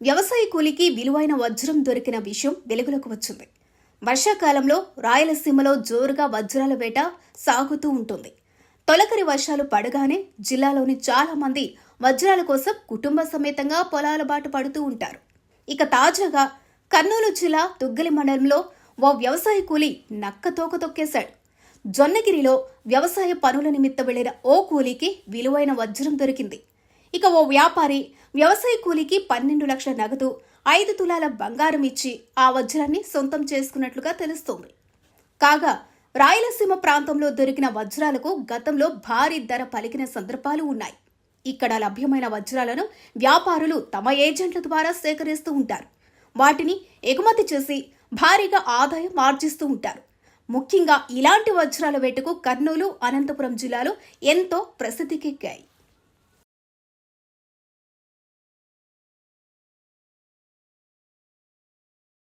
వ్యవసాయ కూలికి విలువైన వజ్రం దొరికిన విషయం వెలుగులోకి వచ్చింది. వర్షాకాలంలో రాయలసీమలో జోరుగా వజ్రాల వేట సాగుతూ ఉంటుంది. తొలకరి వర్షాలు పడగానే జిల్లాలోని చాలా మంది వజ్రాల కోసం కుటుంబ సమేతంగా పొలాల బాట పడుతూ ఉంటారు. ఇక తాజాగా కర్నూలు జిల్లా తుగ్గలి మండలంలో ఓ వ్యవసాయ కూలి నక్క తోక తొక్కేశాడు. జొన్నగిరిలో వ్యవసాయ పనుల నిమిత్తం వెళ్ళిన ఓ కూలీకి విలువైన వజ్రం దొరికింది. ఇక ఓ వ్యాపారి వ్యవసాయ కూలీకి పన్నెండు లక్షల నగదు ఐదు తులాల బంగారం ఇచ్చి ఆ వజ్రాన్ని సొంతం చేసుకున్నట్లుగా తెలుస్తోంది. కాగా రాయలసీమ ప్రాంతంలో దొరికిన వజ్రాలకు గతంలో భారీ ధర పలికిన సందర్భాలు ఉన్నాయి. ఇక్కడ లభ్యమైన వజ్రాలను వ్యాపారులు తమ ఏజెంట్ల ద్వారా సేకరిస్తూ ఉంటారు. వాటిని ఎగుమతి చేసి భారీగా ఆదాయం ఆర్జిస్తూ ఉంటారు. ముఖ్యంగా ఇలాంటి వజ్రాల వేటకు కర్నూలు అనంతపురం జిల్లాలో ఎంతో ప్రసిద్ధికెక్కాయి.